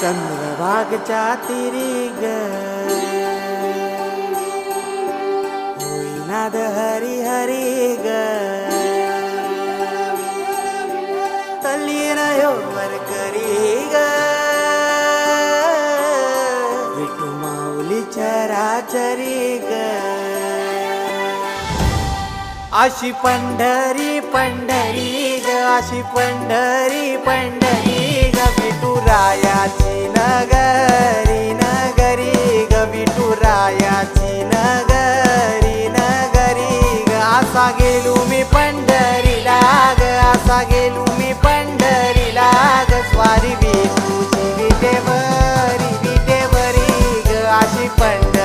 चंद्रभागच्या तिरी ग नाद हरी हरी ग तल्लीन वर करी ग विठू माऊली चराचरी ग अशी पंढरी पंढरी ग अशी पंढरी पंढरी ग विठुरायाची नगरी नगरी ग रायाची नगरी नगरी ग. असा गेलो मी पंढरीला ग असा गेलो मी पंढरीला ग. स्वारी विठूची विटेवरी विटेवरी ग. अशी पंढरी